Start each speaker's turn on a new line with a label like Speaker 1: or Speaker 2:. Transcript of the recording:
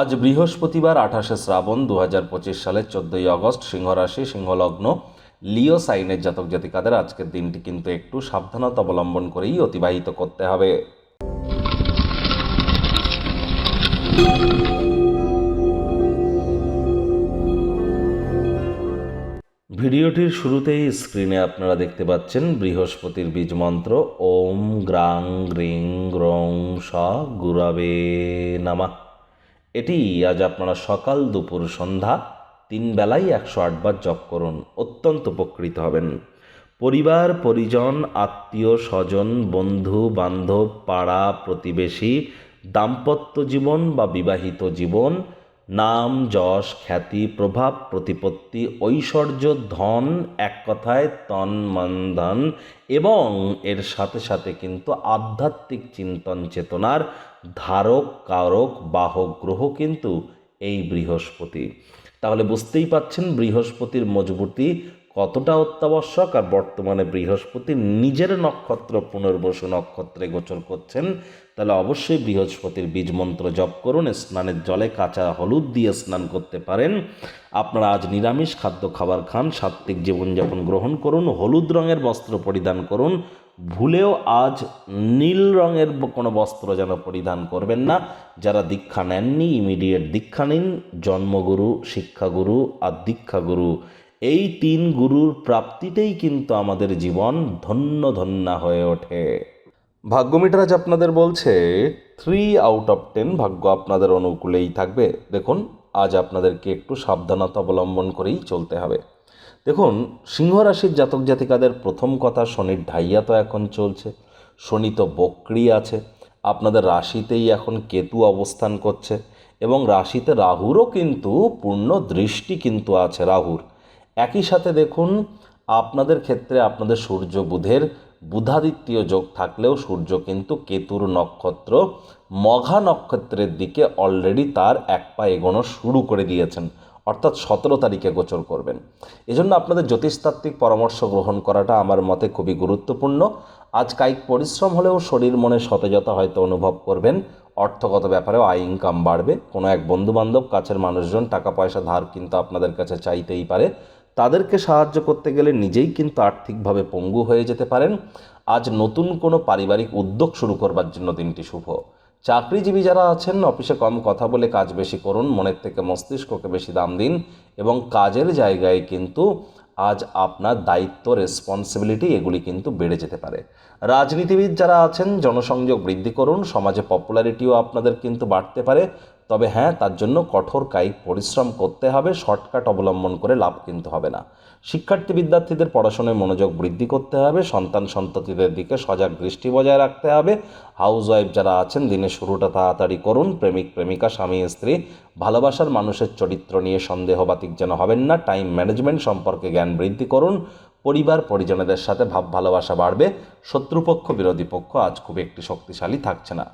Speaker 1: আজ বৃহস্পতিবার, আঠাশে শ্রাবণ দু হাজার পঁচিশ সালের চোদ্দোই আগস্ট, সিংহরাশি, সিংহলগ্ন, লিও সাইনের জাতক জাতিকাদের আজকের দিনটি কিন্তু একটু সাবধানতা অবলম্বন করেই অতিবাহিত করতে হবে। ভিডিওটির শুরুতেই স্ক্রিনে আপনারা দেখতে পাচ্ছেন বৃহস্পতির বীজ মন্ত্র, ওম গ্রাং গ্রিং গ্রং স গুরাবে নামা। এটি আজ আপনারা সকাল দুপুর সন্ধ্যা তিন বেলাই একশো আটবার জপ করুন, অত্যন্ত উপকৃত হবেন। পরিবার, পরিজন, আত্মীয়, স্বজন, বন্ধু, বান্ধব, পাড়া, প্রতিবেশী, দাম্পত্য জীবন বা বিবাহিত জীবন নাম, যশ, খ্যাতি, প্রভাব, প্রতিপত্তি, ঐশ্বর্য, ধন, এক কথায় তন, মন, ধন এবং এর সাথে সাথে কিন্তু আধ্যাত্মিক চিন্তন চেতনার ধারক, কারক, বাহক, গ্রহ কিন্তু এই বৃহস্পতি। তাহলে বুঝতেই পাচ্ছেন বৃহস্পতির মজবুতি কতটা অত্যাবশ্যক আর বর্তমানে বৃহস্পতি নিজের নক্ষত্র পুনর্বসু নক্ষত্রে গোচর করছেন, তাহলে অবশ্যই বৃহস্পতির বীজ মন্ত্র জপ করুন, স্নানের জলে কাঁচা হলুদ দিয়ে স্নান করতে পারেন। আপনারা আজ নিরামিষ খাদ্য খাবার খান, সাত্ত্বিক জীবনযাপন গ্রহণ করুন, হলুদ রঙের বস্ত্র পরিধান করুন, ভুলেও আজ নীল রঙের কোনো বস্ত্র যেন পরিধান করবেন না। যারা দীক্ষা নেননি ইমিডিয়েট দীক্ষা নিন, জন্মগুরু, শিক্ষাগুরু আর দীক্ষাগুরু। এই তিন গুরুর প্রাপ্তিতেই কিন্তু আমাদের জীবন ধন্য ধন্য হয়ে ওঠে। ভাগ্যমিটার আজ আপনাদের বলছে থ্রি আউট অফ টেন ভাগ্য আপনাদের অনুকূলেই থাকবে। দেখুন, আজ আপনাদেরকে একটু সাবধানতা অবলম্বন করেই চলতে হবে। দেখুন সিংহ রাশির জাতক জাতিকাদের প্রথম কথা, শনির ঢাইয়া তো এখন চলছে। শনি তো বক্রি আছে। আপনাদের রাশিতেই এখন কেতু অবস্থান করছে। এবং রাশিতে রাহুরও কিন্তু পূর্ণ দৃষ্টি কিন্তু আছে রাহুর। একই সাথে দেখুন, আপনাদের ক্ষেত্রে আপনাদের সূর্য বুধের বুধাদিত্যীয় যোগ থাকলেও সূর্য কিন্তু কেতুর নক্ষত্র, মঘা নক্ষত্রের দিকে অলরেডি তার এক পা এগোনো শুরু করে দিয়েছেন। অর্থাৎ সতেরো তারিখে গোচর করবেন। এজন্য আপনাদের জ্যোতিষতাত্ত্বিক পরামর্শ গ্রহণ করাটা আমার মতে খুবই গুরুত্বপূর্ণ। আজ কায়িক পরিশ্রম হলেও শরীর মনে সতেজতা হয়তো অনুভব করবেন। অর্থগত ব্যাপারেও আয় ইনকাম বাড়বে। কোনো এক বন্ধুবান্ধব, কাছের মানুষজন টাকা পয়সা ধার কিন্তু আপনাদের কাছে চাইতেই পারে। তাদেরকে সাহায্য করতে গেলে নিজেই কিন্তু আর্থিকভাবে পঙ্গু হয়ে যেতে পারেন। আজ নতুন কোনো পারিবারিক উদ্যোগ শুরু করবার জন্য দিনটি শুভ। চাকরিজীবী যারা আছেন, অফিসে কম কথা বলে কাজ বেশি করুন, মনের থেকে মস্তিষ্ককে বেশি দাম দিন এবং কাজের জায়গায় কিন্তু আজ আপনার দায়িত্ব রেসপন্সিবিলিটি এগুলি কিন্তু বেড়ে যেতে পারে। রাজনীতিবিদ যারা আছেন, জনসংযোগ বৃদ্ধি করুন, সমাজে পপুলারিটিও আপনাদের কিন্তু বাড়তে পারে। তবে হ্যাঁ তার জন্য কঠোর কায়িক পরিশ্রম করতে হবে, শর্টকাট অবলম্বন করে লাভ কিন্তু হবে না। শিক্ষার্থী বিদ্যার্থীদের পড়াশোনায় মনোযোগ বৃদ্ধি করতে হবে, সন্তান সন্ততিদের দিকে সজাগ দৃষ্টি বজায় রাখতে হবে। হাউস ওয়াইফ যারা আছেন, দিনের শুরুটা তাড়াতাড়ি করুন, প্রেমিক, প্রেমিকা, স্বামী, স্ত্রী, ভালোবাসার মানুষের চরিত্র নিয়ে সন্দেহবাতিক যেন হবেন না, টাইম ম্যানেজমেন্ট সম্পর্কে জ্ঞান বৃদ্ধি করুন, পরিবার, পরিজনদের সাথে ভাব ভালোবাসা বাড়বে, শত্রুপক্ষ, বিরোধী পক্ষ আজ খুব একটি শক্তিশালী থাকছে না।